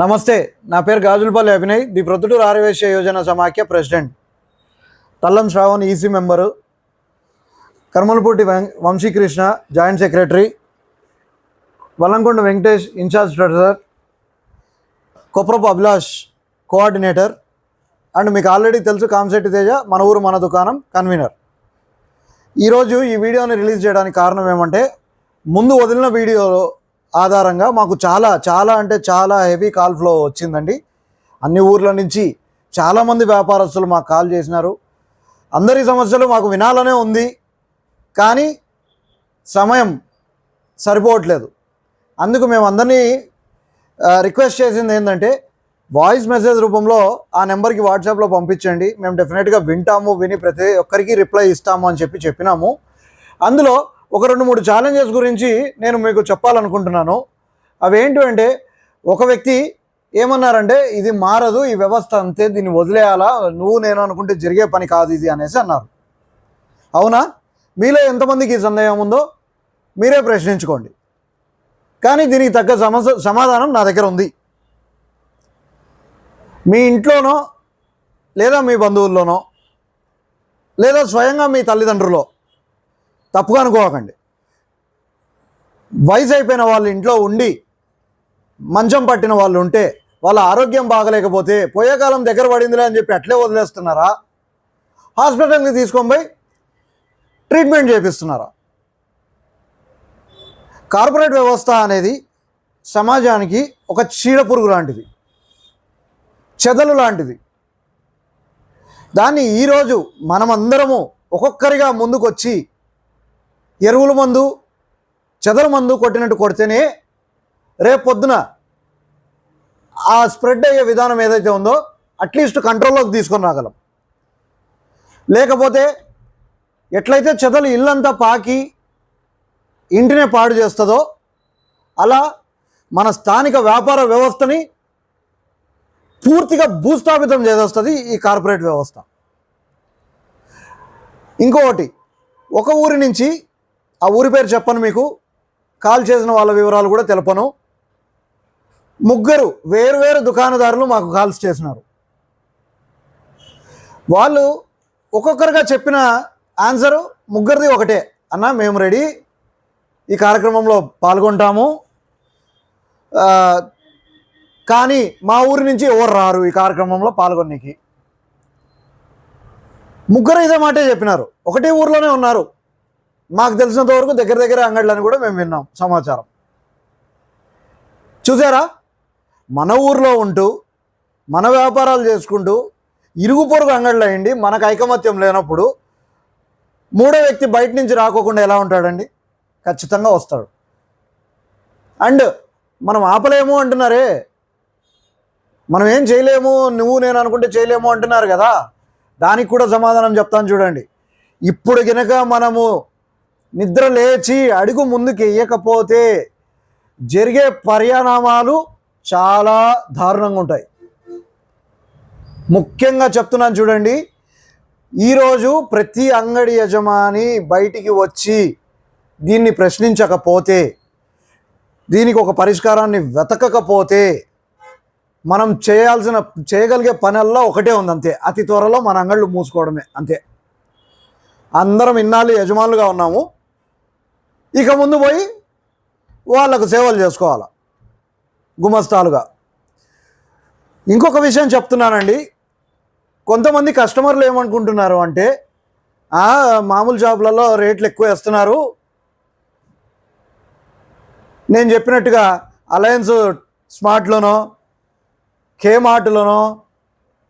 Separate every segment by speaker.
Speaker 1: నమస్తే నా పేరు గాజులపల్లి అభినయ్ ది ప్రొద్దుటూరు ఆరవేశ్య యోజన సమాఖ్య president. Tallam Shravan EC member. Karmalaputi Vamsikrishna joint secretary. Vallamkonda Venkatesh in charge treasurer. Koprapu Abhilash coordinator. And మీకు already తెలుసు కామశెట్టి తేజ మన ఊరు మన దుకాణం కన్వీనర్. ఈరోజు ఈ వీడియోని రిలీజ్ చేయడానికి కారణం ఏమంటే ముందు వదిలిన వీడియోలో ఆధారంగా మాకు చాలా చాలా అంటే చాలా హెవీ కాల్ ఫ్లో వచ్చిందండి. అన్ని ఊర్ల నుంచి చాలామంది వ్యాపారస్తులు మాకు కాల్ చేసినారు. అందరి సమస్యలు మాకు వినాలనే ఉంది. కానీ సమయం సరిపోవట్లేదు. అందుకు మేము అందరినీ రిక్వెస్ట్ చేసింది ఏంటంటే వాయిస్ మెసేజ్ రూపంలో ఆ నెంబర్కి వాట్సాప్లో పంపించండి. మేము డెఫినెట్గా వింటాము విని ప్రతి ఒక్కరికి రిప్లై ఇస్తాము అని చెప్పి చెప్పినాము. అందులో ఒక రెండు మూడు ఛాలెంజెస్ గురించి నేను మీకు చెప్పాలనుకుంటున్నాను. అవేంటి అంటే ఒక వ్యక్తి ఏమన్నారంటే ఇది మారదు ఈ వ్యవస్థ అంతే దీన్ని వదిలేయాలా నువ్వు నేను అనుకుంటే జరిగే పని కాదు ఇది అనేసి అన్నారు. అవునా? మీలో ఎంతమందికి ఈ సందేహం ఉందో మీరే ప్రశ్నించుకోండి. కానీ దీనికి తగ్గ సమస్య సమాధానం నా దగ్గర ఉంది. మీ ఇంట్లోనో లేదా మీ బంధువుల్లోనో లేదా స్వయంగా మీ తల్లిదండ్రులో తప్పుగా అనుకోకండి. వయసు అయిపోయిన వాళ్ళు ఇంట్లో ఉండి మంచం పట్టిన వాళ్ళు ఉంటే వాళ్ళ ఆరోగ్యం బాగలేకపోతే పోయే కాలం దగ్గర పడిందిలే అని చెప్పి అట్లే వదిలేస్తున్నారా? హాస్పిటల్కి తీసుకొని పోయి ట్రీట్మెంట్ చేపిస్తున్నారా? కార్పొరేట్ వ్యవస్థ అనేది సమాజానికి ఒక చీడ పురుగు లాంటిది. చెదలు లాంటిది. దాన్ని ఈరోజు మనమందరము ఒక్కొక్కరిగా ముందుకొచ్చి ఎరువుల మందు చెదల మందు కొట్టినట్టు కొడితేనే రేపు పొద్దున ఆ స్ప్రెడ్ అయ్యే విధానం ఏదైతే ఉందో అట్లీస్ట్ కంట్రోల్లోకి తీసుకొని రాగలం. లేకపోతే ఎట్లయితే చెదలు ఇల్లంతా పాకి ఇంటినే పాడు చేస్తుందో అలా మన స్థానిక వ్యాపార వ్యవస్థని పూర్తిగా భూస్థాపితం చేసేస్తుంది ఈ కార్పొరేట్ వ్యవస్థ. ఇంకొకటి ఒక ఊరి నుంచి ఆ ఊరి పేరు చెప్పను మీకు. కాల్ చేసిన వాళ్ళ వివరాలు కూడా తెలపను. ముగ్గురు వేరువేరు దుకాణదారులు మాకు కాల్స్ చేసినారు. వాళ్ళు ఒక్కొక్కరుగా చెప్పిన ఆన్సరు ముగ్గురిది ఒకటే. అన్న మేము రెడీ. ఈ కార్యక్రమంలో పాల్గొంటాము. కానీ మా ఊరి నుంచి ఎవరు రారు ఈ కార్యక్రమంలో పాల్గొనేకి ముగ్గురు ఇదే మాటే చెప్పినారు. ఒకటే ఊర్లోనే ఉన్నారు. మాకు తెలిసినంత వరకు దగ్గర దగ్గర అంగళ్ళని కూడా మేము విన్నాం సమాచారం. చూసారా? మన ఊర్లో ఉంటూ మన వ్యాపారాలు చేసుకుంటూ ఇరుగు పొరుగు అంగళ్ళు అయ్యండి మనకు ఐకమత్యం లేనప్పుడు మూడో వ్యక్తి బయట నుంచి రాకోకుండా ఎలా ఉంటాడండి? ఖచ్చితంగా వస్తాడు. అండ్ మనం ఆపలేము అంటున్నారే. మనం ఏం చేయలేము? నువ్వు నేను అనుకుంటే చేయలేము అంటున్నారు కదా. దానికి కూడా సమాధానం చెప్తాను చూడండి. ఇప్పుడు గనక మనము నిద్ర లేచి అడుగు ముందుకు వేయకపోతే జరిగే పరిణామాలు చాలా దారుణంగా ఉంటాయి. ముఖ్యంగా చెప్తున్నాను చూడండి ఈరోజు ప్రతి అంగడి యజమాని బయటికి వచ్చి దీన్ని ప్రశ్నించకపోతే దీనికి ఒక పరిష్కారాన్ని వెతకకపోతే మనం చేయాల్సిన చేయగలిగే పనల్లా ఒకటే ఉంది అంతే. అతి త్వరలో మన అంగళ్ళు మూసుకోవడమే అంతే. అందరం ఇన్నాళ్ళు యజమానులుగా ఉన్నాము. ఇక ముందు పోయి వాళ్ళకు సేవలు చేసుకోవాలి? గుమస్తాలుగా. ఇంకొక విషయం చెప్తున్నానండి. కొంతమంది కస్టమర్లు ఏమనుకుంటున్నారు అంటే మామూలు షాపులలో రేట్లు ఎక్కువ వేస్తున్నారు. నేను చెప్పినట్టుగా అలయన్స్ స్మార్ట్లోనో కే మార్ట్లోనో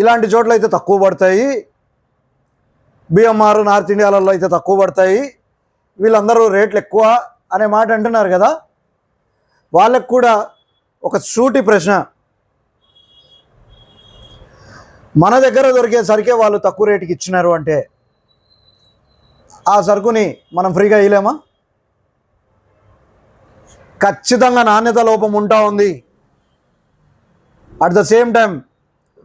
Speaker 1: ఇలాంటి చోట్ల అయితే తక్కువ పడతాయి. బిఎంఆర్ నార్త్ ఇండియాలలో అయితే తక్కువ పడతాయి. వీళ్ళందరూ రేట్లు ఎక్కువ అనే మాట అంటున్నారు కదా. వాళ్ళకు కూడా ఒక సూటి ప్రశ్న. మన దగ్గర దొరికే సరికే వాళ్ళు తక్కువ రేటుకి ఇచ్చినారు అంటే ఆ సరుకుని మనం ఫ్రీగా ఇవ్వలేమా ఖచ్చితంగా నాణ్యత లోపం ఉంటా ఉంది. At the same time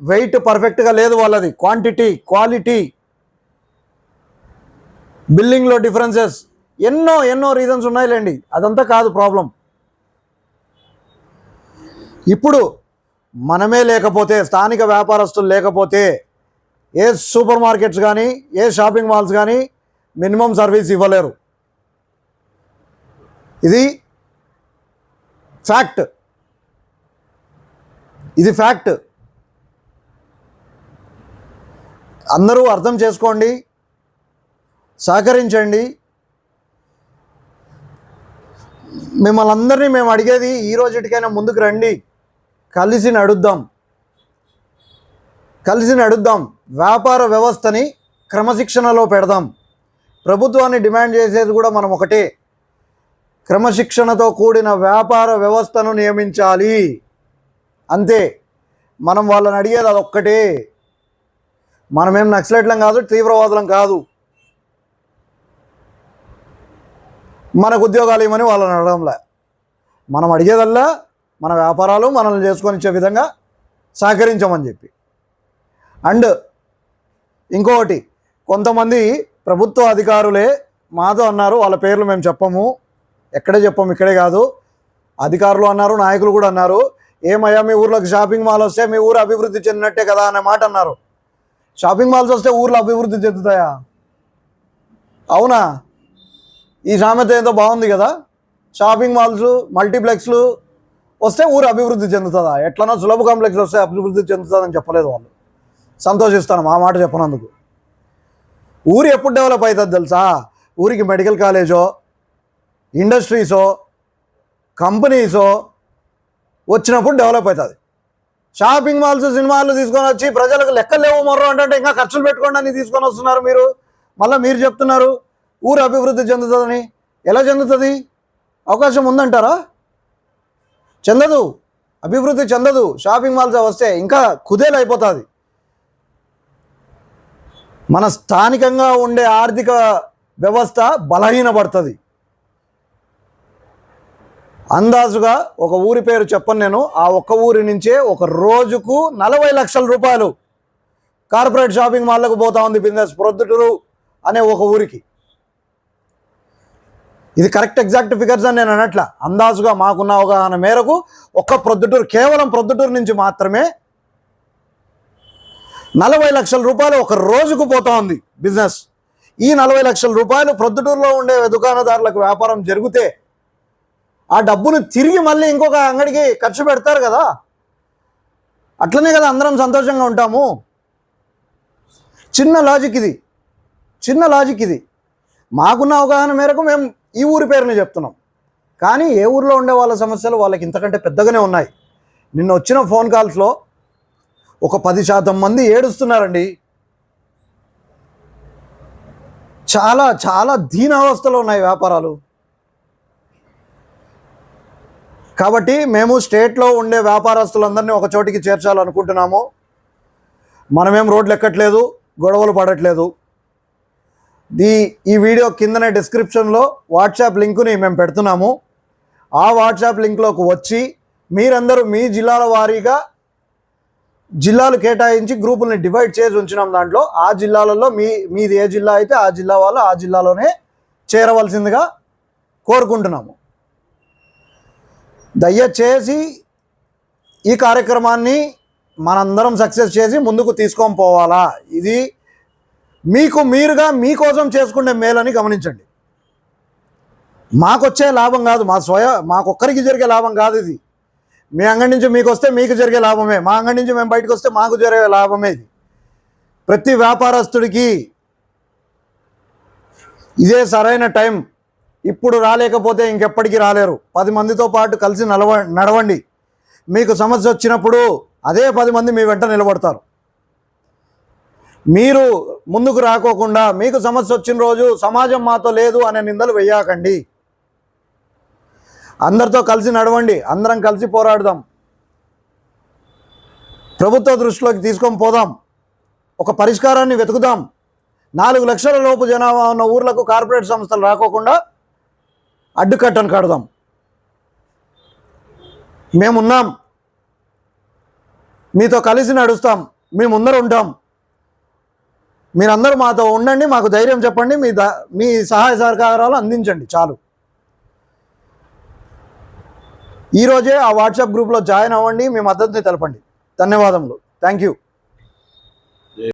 Speaker 1: weight పర్ఫెక్ట్గా లేదు వాళ్ళది. Quantity quality. బిల్లింగ్లో డిఫరెన్సెస్. ఎన్నో ఎన్నో రీజన్స్ ఉన్నాయిలేండి. అదంతా కాదు ప్రాబ్లం ఇప్పుడు మనమే లేకపోతే స్థానిక వ్యాపారస్తులు లేకపోతే ఏ సూపర్ మార్కెట్స్ కానీ ఏ షాపింగ్ మాల్స్ కానీ మినిమం సర్వీస్ ఇవ్వలేరు. ఇది ఫ్యాక్ట్ ఇది ఫ్యాక్ట్ అందరూ అర్థం చేసుకోండి సహకరించండి మిమ్మల్ని అందరినీ మేము అడిగేది ఈ రోజుటికైనా ముందుకు రండి. కలిసి నడుద్దాం. కలిసి నడుద్దాం. వ్యాపార వ్యవస్థని క్రమశిక్షణలో పెడదాం. ప్రభుత్వాన్ని డిమాండ్ చేసేది కూడా మనం ఒకటే. క్రమశిక్షణతో కూడిన వ్యాపార వ్యవస్థను నియమించాలి. అంతే. మనం వాళ్ళని అడిగేది అదొక్కటే. మనమేం నక్సలెట్లం కాదు తీవ్రవాదులం కాదు. మనకు ఉద్యోగాలు ఇవ్వమని వాళ్ళని అడగంలే మనం అడిగేదల్లా మన వ్యాపారాలు మనల్ని చేసుకొని ఇచ్చే విధంగా సహకరించమని చెప్పి. అండ్ ఇంకొకటి కొంతమంది ప్రభుత్వ అధికారులే మాతో అన్నారు వాళ్ళ పేర్లు మేము చెప్పము. ఎక్కడే చెప్పము ఇక్కడే కాదు. అధికారులు అన్నారు నాయకులు కూడా అన్నారు ఏమయ్యా మీ ఊర్లోకి షాపింగ్ మాల్ వస్తే మీ ఊరు అభివృద్ధి చెందినట్టే కదా అనే మాట అన్నారు. షాపింగ్ మాల్స్ వస్తే ఊర్లో అభివృద్ధి చెందుతాయా? అవునా? ఈ సామెత ఏదో బాగుంది కదా. షాపింగ్ మాల్స్ మల్టీప్లెక్స్లు వస్తే ఊరు అభివృద్ధి చెందుతుందా? ఎట్లనో సులభ కాంప్లెక్స్ వస్తే అభివృద్ధి చెందుతుందని చెప్పలేదు వాళ్ళు. సంతోషిస్తాను మా మాట చెప్పనందుకు. ఊరు ఎప్పుడు డెవలప్ అవుతుంది తెలుసా? ఊరికి మెడికల్ కాలేజో ఇండస్ట్రీసో కంపెనీసో వచ్చినప్పుడు డెవలప్ అవుతుంది. షాపింగ్ మాల్స్ సినిమాలు తీసుకొని వచ్చి ప్రజలకు లెక్కలు లేవు మరో అంటే ఇంకా ఖర్చులు పెట్టుకోండి అని తీసుకొని వస్తున్నారు మీరు. మళ్ళీ మీరు చెప్తున్నారు. ఊరు అభివృద్ధి చెందుతుందని? ఎలా చెందుతుంది? అవకాశం ఉందంటారా? చెందదు. అభివృద్ధి చెందదు. షాపింగ్ మాల్స్ వస్తే ఇంకా కుదేలు అయిపోతుంది. మన స్థానికంగా ఉండే ఆర్థిక వ్యవస్థ బలహీనపడుతుంది. అందాజుగా ఒక ఊరి పేరు చెప్పను నేను. ఆ ఒక్క ఊరి నుంచే ఒక రోజుకు నలభై లక్షల రూపాయలు కార్పొరేట్ షాపింగ్ మాల్లకు పోతా ఉంది బిజినెస్ ప్రొద్దుటూరు అనే ఒక ఊరికి. ఇది కరెక్ట్ ఎగ్జాక్ట్ ఫిగర్స్ అని నేను అనట్ల. అందాజుగా మాకున్న అవగాహన మేరకు ఒక్క ప్రొద్దుటూరు కేవలం ప్రొద్దుటూరు నుంచి మాత్రమే నలభై లక్షల రూపాయలు ఒక రోజుకు పోతా ఉంది బిజినెస్ ఈ నలభై లక్షల రూపాయలు ప్రొద్దుటూరులో ఉండే దుకాణదారులకు వ్యాపారం జరిగితే ఆ డబ్బును తిరిగి మళ్ళీ ఇంకొక అంగడికి ఖర్చు పెడతారు కదా. అట్లనే కదా అందరం సంతోషంగా ఉంటాము. చిన్న లాజిక్ ఇది. చిన్న లాజిక్ ఇది. మాకున్న అవగాహన మేరకు మేము ఈ ఊరి పేరుని చెప్తున్నాం. కానీ ఏ ఊరిలో ఉండే వాళ్ళ సమస్యలు వాళ్ళకి ఇంతకంటే పెద్దగానే ఉన్నాయి. నిన్న వచ్చిన ఫోన్ కాల్స్లో ఒక పది శాతం మంది ఏడుస్తున్నారండి. చాలా చాలా దీనావస్థలో ఉన్నాయి వ్యాపారాలు. కాబట్టి మేము స్టేట్లో ఉండే వ్యాపారస్తులందరినీ ఒక చోటికి చేర్చాలనుకుంటున్నాము. మనమేం రోడ్లు ఎక్కట్లేదు గొడవలు పడట్లేదు. దీ ఈ వీడియో కిందనే డిస్క్రిప్షన్లో వాట్సాప్ లింకుని మేము పెడుతున్నాము. ఆ వాట్సాప్ లింక్లోకి వచ్చి మీరందరూ మీ జిల్లాల వారీగా జిల్లాలు కేటాయించి గ్రూపుల్ని డివైడ్ చేసి ఉంచినాం దాంట్లో. ఆ జిల్లాలలో మీ మీది ఏ జిల్లా అయితే ఆ జిల్లా వాళ్ళు ఆ జిల్లాలోనే చేరవలసిందిగా కోరుకుంటున్నాము. దయచేసి ఈ కార్యక్రమాన్ని మనందరం సక్సెస్ చేసి ముందుకు తీసుకొని పోవాలా? ఇది మీకు మీరుగా మీకోసం చేసుకునే మేలని గమనించండి. మాకొచ్చే లాభం కాదు మా స్వయ మాకొక్కరికి జరిగే లాభం కాదు ఇది. మీ అంగడి నుంచి మీకు వస్తే మీకు జరిగే లాభమే మా అంగడి నుంచి మేము బయటకు వస్తే మాకు జరిగే లాభమే ఇది. ప్రతి వ్యాపారస్తుడికి ఇదే సరైన టైం. ఇప్పుడు రాలేకపోతే ఇంకెప్పటికీ రాలేరు. పది మందితో పాటు కలిసి నడవ నడవండి. మీకు సమస్య వచ్చినప్పుడు అదే పది మంది మీ వెంట నిలబడతారు. మీరు ముందుకు రాకోకుండా మీకు సమస్య వచ్చిన రోజు సమాజం మాతో లేదు అనే నిందలు వెయ్యకండి. అందరితో కలిసి నడవండి. అందరం కలిసి పోరాడదాం. ప్రభుత్వ దృష్టిలోకి తీసుకొని పోదాం. ఒక పరిష్కారాన్ని వెతుకుదాం. నాలుగు లక్షల లోపు జనాభా ఉన్న ఊర్లకు కార్పొరేట్ సంస్థలు రాకోకుండా అడ్డుకట్టను కడదాం. మేమున్నాం. మీతో కలిసి నడుస్తాం. మేము ముందర ఉంటాం. మీరందరూ మాతో ఉండండి మాకు ధైర్యం చెప్పండి మీ ద మీ సహాయ సహకారాలు అందించండి చాలు. ఈరోజే ఆ వాట్సాప్ గ్రూప్లో జాయిన్ అవ్వండి మీ మద్దతుని తెలపండి. ధన్యవాదములు. Thank you.